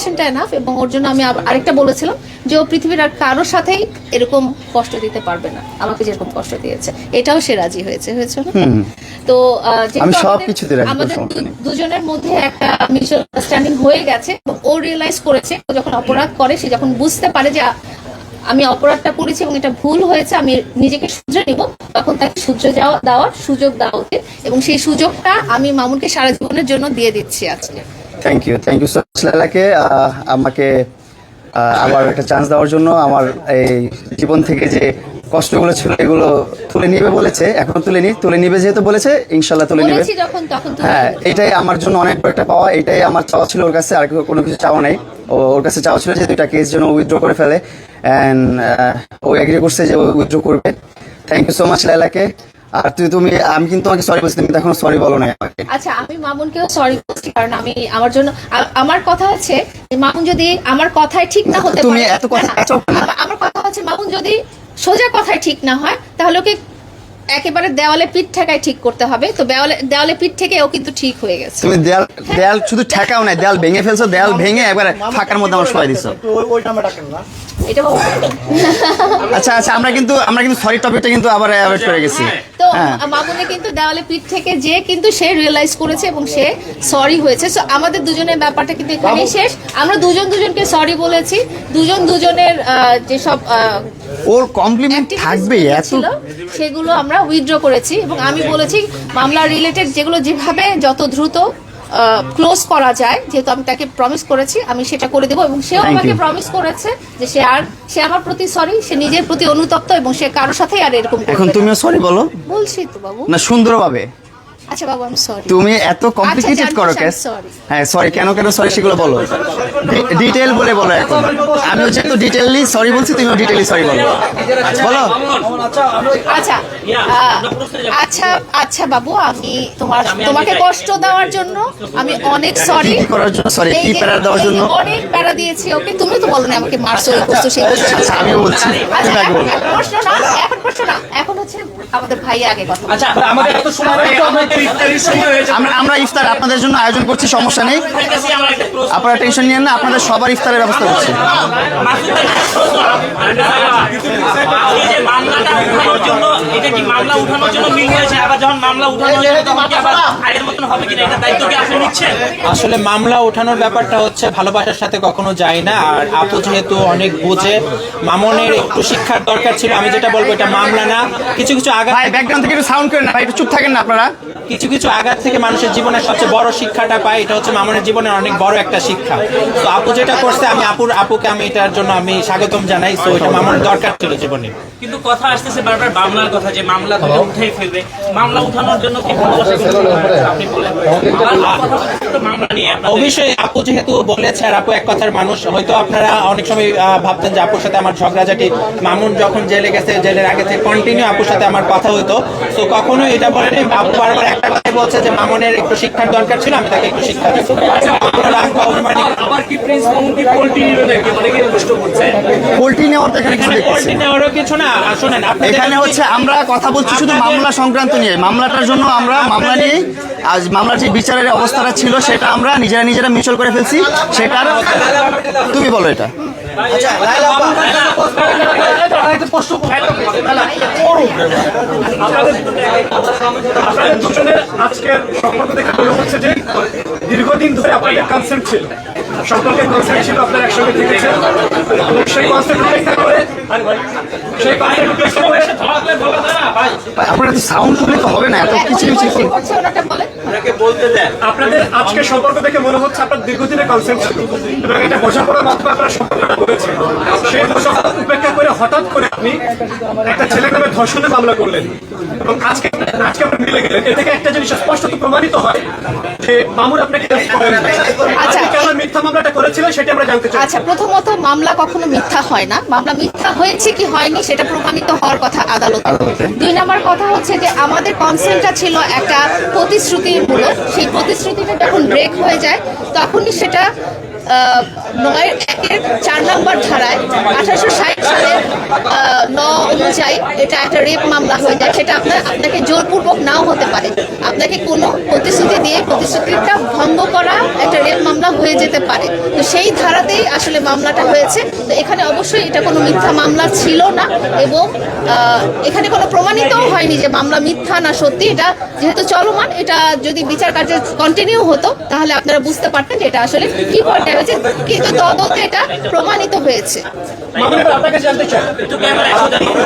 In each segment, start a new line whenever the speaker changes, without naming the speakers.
কনভারসেশনটা enough এবং ওর জন্য আমি আরেকটা বলেছিলাম যে ও পৃথিবীর আর কারোর সাথেই এরকম কষ্ট দিতে পারবে না। আমাকে যেরকম কষ্ট দিয়েছে এটাও সে রাজি হয়েছে হয়েছে না? তো আমাদের- দুজনের মধ্যে একটা মিউচুয়াল আন্ডারস্ট্যান্ডিং হয়ে গেছে ও রিয়েলাইজ করেছে ও যখন অপরাধ করে সে যখন বুঝতে পারে যে আমি অপরাধটা করেছি এবং এটা ভুল হয়েছে আমি নিজেকে শুধরে নিব তখন তাকে শুধরে যাওয়া দেওয়ার সুযোগ দেওয়া উচিত এবং সেই সুযোগটা আমি মামুনকে সারা জীবনের জন্য দিয়ে দিচ্ছি আজকে।
Thank you thank you so much লালাকে। আমাকে আবার একটা চান্স দেওয়ার জন্য আমার এই জীবন থেকে যে কষ্টগুলো ছিল এগুলো তুলে নিবে বলেছে। এখন তুলে নি তুলে নিবে যেহেতু বলেছে ইনশাল্লাহ তুলে নিবে। হ্যাঁ এটাই আমার জন্য অনেক বড় একটা পাওয়া। এটাই আমার চাওয়া ছিল ওর কাছে আর কোনো কিছু চাওয়া নেই। ও ওর কাছে চাওয়া ছিল যে দুইটা কেস যেন উইথড্র করে ফেলে। অ্যান্ড ও এগ্রি করছে যে উইথড্র করবে। থ্যাংক ইউ সো মাচ লাইলাকে আর তুমি আমি কিন্তু তোমাকে সরি বলছি তুমি এখনও সরি বলো না আমাকে।
আচ্ছা আমি মামুনকেও সরি বলছি কারণ আমি আমার জন্য আমার কথা যে মামুন যদি আমার কথায় ঠিক না হতে
তুমি এত কথা-
না, না, আমার- কথা হচ্ছে মামুন যদি সোজা কথায় ঠিক না হয় তাহলে ওকে একেবারে দেওয়ালে পিঠ ঠেকায় ঠিক করতে হবে। তো দেওয়ালে দেওয়ালে পিঠ থেকে ও কিন্তু ঠিক হয়ে গেছে।
তুমি দেয়াল দেয়াল শুধু ঠেকাও নাই দেয়াল ভেঙে ফেলছো দেয়াল ভেঙে একবারে ফাঁকার মধ্যে আমার সবাই দিছো।
এটা বলব।
আচ্ছা আচ্ছা আমরা কিন্তু আমরা কিন্তু সরি টপিকটা কিন্তু আবার অ্যাভয়েড করে গেছি।
তো
হ্যাঁ।
মামুনে কিন্তু দেওয়ালে পিঠ থেকে যে কিন্তু সে রিয়েলাইজ করেছে এবং সে সরি হয়েছে। সো আমাদের দুজনের ব্যাপারটা কিন্তু এখানেই শেষ। আমরা দুজন দুজনকে সরি বলেছি। দুজন দুজনের যেসব
ওর কমপ্লিমেন্ট থাকবে এত
ছিল, সেগুলো আমরা উইথড্র করেছি এবং আমি বলেছি মামলা রিলেটেড যেগুলো যেভাবে যত দ্রুত ক্লোজ করা যায় যেহেতু আমি তাকে প্রমিস করেছি আমি সেটা করে দেবো এবং সেও আমাকে. প্রমিস করেছে যে সে আর সে আমার প্রতি সরি সে নিজের প্রতি অনুতপ্ত এবং সে কারোর সাথে আর এরকম
এখন। তুমিও সরি বলো
বলছি তো বাবু
না সুন্দরভাবে
আচ্ছা বাবু আমি সরি
তুমি এত কমপ্লিকেটেড করো
I'm
কেস হ্যাঁ সরি কেন কেন সরি সেগুলো বলো। ডিটেল বলে বলো এখন। আমি যেহেতু ডিটেইলি সরি বলছি তুমিও ডিটেইলি সরি বলো। বলো।
আচ্ছা আচ্ছা আচ্ছা বাবু আমি তোমার তোমাকে কষ্ট দেওয়ার জন্য আমি অনেক সরি
করার জন্য সরি কি প্যারা দেওয়ার জন্য?
অনেক প্যারা দিয়েছি ওকে তুমি তো বলো না আমাকে মারছো করছ সেই
আচ্ছা আমিও বলছি।
আচ্ছা প্রশ্ন না এখন প্রশ্ন না এখন হচ্ছে আমাদের ভাই আগে কথা
আচ্ছা আমাদের এত সময় আমরা
ইফতার আপনাদের জন্য আয়োজন করছি সমস্যা নেই। আপনারা টেনশন নিয়েন না আপনাদের সবার ইফতারের ব্যবস্থা করছি।
আসলে মামলা ওঠানোর ব্যাপারটা হচ্ছে ভালোবাসার সাথে কখনো যায় না আর আপু যেহেতু অনেক বোঝে মামনের একটু শিক্ষার দরকার ছিল আমি যেটা বলব এটা মামলা না। কিছু কিছু
ভাই ব্যাকগ্রাউন্ড থেকে একটু সাউন্ড করেন না একটু চুপ থাকেন না আপনারা।
কিছু কিছু আঘাত থেকে মানুষের জীবনের সবচেয়ে বড় শিক্ষাটা পায় এটা হচ্ছে মামনের জীবনের অনেক বড় একটা শিক্ষা। তো আপু যেটা করছে আমি আপুর আপুকে আমি এটার জন্য আমি স্বাগতম জানাই তো এটা মামনের দরকার ছিল জীবনে।
কিন্তু কথা আসতেছে বারবার মামলার কথা যে মামলা তুমি উঠাই ফেলবে। মামলা উঠানোর জন্য কি ভালোবাসা আপনি বলেন।
অবশ্যই আপু যেহেতু বলেছে আর আপু এক কথার মানুষ হয়তো আপনারা অনেক সময় ভাবতেন যে আপুর সাথে আমার ঝগড়াঝাটি। মামুন যখন জেলে গেছে জেলের আগে থেকে কন্টিনিউ আপুর সাথে আমার কথা হতো। তো কখনো এটা বলেনি আপু বারবার একটা কথাই বলছে যে মামুনের একটু শিক্ষার দরকার ছিল আমি তাকে একটু শিক্ষা দিচ্ছি। কোনো রাগ বা অভিমানী
আবার কি প্রিন্স মামুন পোল্ট্রি নিবে অনেকে প্রশ্ন করছে।
পোল্ট্রি নেওয়ার এখানে কিছু
পোল্ট্রি নেওয়ারও কিছু না। আর
এখানে হচ্ছে আমরা কথা বলছি শুধু মামলা সংক্রান্ত নিয়ে। মামলাটার জন্য আমরা মামলা নিয়ে আজ মামলার যে বিচারের অবস্থাটা ছিল সেটা আমরা নিজেরা নিজেরা মিউচুয়াল করে ফেলছি। সেটার তুমি বলো এটা।
আপনাদের দুজনের আজকের সম্পর্ক দেখে মনে হচ্ছে যে দীর্ঘদিন ধরে আপনাদের কনসেন্ট ছিল সম্পর্কে কনসেন্ট ছিল আপনারা একসঙ্গে থেকেছেন সেই কনসেন্ট উপেক্ষা করে সেই কনসেন্ট উপেক্ষা করে
আপনারা তো সাউন্ড করলে তো হবে না এত কিছু কিছু
হচ্ছে বলতে দেন।
আপনাদের আজকে সম্পর্ক দেখে মনে হচ্ছে আপনার দীর্ঘদিনের কনসেপ্ট ছিল এবং এটা বোঝাপড়ার মাধ্যমে আপনারা সম্পর্কটা করেছেন। সেই বোঝাপড়া উপেক্ষা করে হঠাৎ করে আপনি একটা ছেলে নামে ধর্ষণের মামলা করলেন। এবং আজকে আজকে আপনি মিলে গেলেন। এ থেকে একটা জিনিস স্পষ্টত প্রমাণিত হয় যে মামুর আপনাকে
আচ্ছা।
মিথ্যা মামলাটা করেছিলেন সেটা আমরা জানতে চাই।
আচ্ছা প্রথমত মামলা কখনো মিথ্যা হয় না। মামলা মিথ্যা হয়েছে কি হয়নি সেটা প্রমাণিত হওয়ার কথা আদালতে। দুই নম্বর কথা হচ্ছে যে আমাদের কনসেন্টটা ছিল একটা প্রতিশ্রুতিমূলক। সেই প্রতিশ্রুতিটা যখন ব্রেক হয়ে যায় তখনই সেটা আহ, নয়ের একের চার নম্বর ধারায় আঠারোশো ষাট সালের অনুযায়ী এটা একটা রেপ মামলা হয়ে যায়, সেটা আপনার আপনাকে জোরপূর্বক নাও হতে পারে। আপনাকে কোনো প্রতিশ্রুতি দিয়ে প্রতিশ্রুতিটা ভঙ্গ করা একটা রেপ মামলা হয়ে যেতে পারে। তো সেই ধারাতেই আসলে মামলাটা হয়েছে। তো এখানে অবশ্যই এটা কোনো মিথ্যা মামলা ছিল না এবং এখানে কোনো প্রমাণিতও হয়নি যে মামলা মিথ্যা না সত্যি। এটা যেহেতু চলমান, এটা যদি বিচার কার্য কন্টিনিউ হতো, তাহলে আপনারা বুঝতে পারতেন যে এটা আসলে কি পর্যায়ে হয়েছে। কিন্তু তদন্তে এটা প্রমাণিত হয়েছে।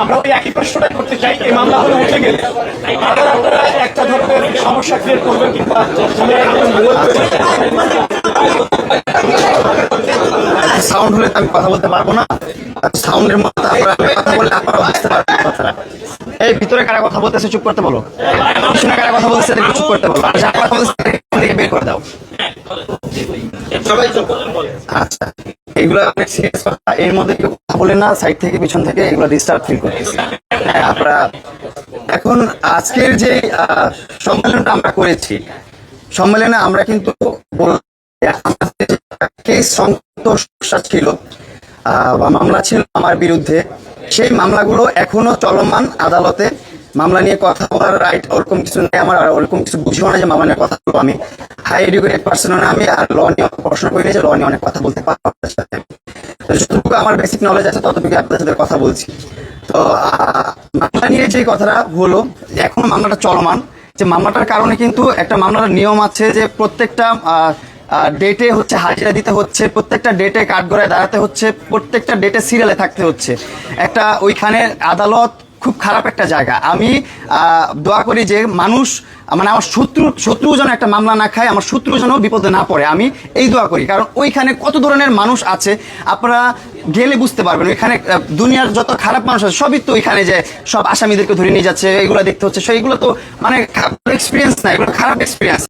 আমরা
ওই একই প্রশ্নটা করতে চাই, এই মামলা হলে উঠে গেলে। আপনারা একটা ধরনের সমস্যা ক্রিয়েট করবেন কিংবা
সাউন্ড হলে আমি কথা বলতে পারব না। সাউন্ডের তারপরে কথা বললে আপনারা বুঝতে পারবেন কথাটা। এই, ভিতরে কারা কথা বলতেছে চুপ করতে বলো। পিছনে কারা কথা বলতেছে চুপ করতে বলো। আর যারা কথা বলতেছে বের করে দাও। আচ্ছা এগুলো এর মধ্যে কেউ বলে না সাইড থেকে পিছন থেকে এগুলো ডিস্টার্ব হ্যাঁ, এখন আজকের সম্মেলনটা আমরা করেছি সম্মেলনে আমরা কিন্তু ছিল মামলা ছিল আমার বিরুদ্ধে। সেই মামলাগুলো এখনও চলমান আদালতে মামলা নিয়ে কথা বলার রাইট ওরকম কিছু নেই আমার ওরকম কিছু বুঝিও না যে মামলা নিয়ে কথা বলব আমি। হাই এডুকেটেড পার্সন না আমি আর ল নিয়ে পড়াশোনা করি যে ল নিয়ে অনেক কথা বলতে পারব আপনাদের সাথে। যতটুকু আমার বেসিক নলেজ আছে ততটুকু আপনাদের সাথে কথা বলছি। তো মামলা নিয়ে যে কথাটা হলো, এখনও মামলাটা চলমান। যে মামলাটার কারণে কিন্তু একটা মামলার নিয়ম আছে যে প্রত্যেকটা ডেটে হচ্ছে হাজিরা দিতে হচ্ছে, প্রত্যেকটা ডেটে কাঠগড়ায় দাঁড়াতে হচ্ছে, প্রত্যেকটা ডেটে সিরিয়ালে থাকতে হচ্ছে। একটা ওইখানে আদালত খারাপ একটা জায়গা। আমি দোয়া করি যে মানুষ মানে আমার শত্রু শত্রু যেন একটা মামলা না খায়, আমার শত্রু যেন বিপদে না পড়ে। আমি এই দোয়া করি। কারণ ওইখানে কত ধরনের মানুষ আছে, আপনারা গেলে বুঝতে পারবেন। ওইখানে দুনিয়ার যত খারাপ মানুষ আছে, সবই তো ওইখানে যে সব আসামিদেরকে ধরে নিয়ে যাচ্ছে, এগুলো দেখতে হচ্ছে। সেইগুলো তো মানে এক্সপিরিয়েন্স না, এগুলো খারাপ এক্সপিরিয়েন্স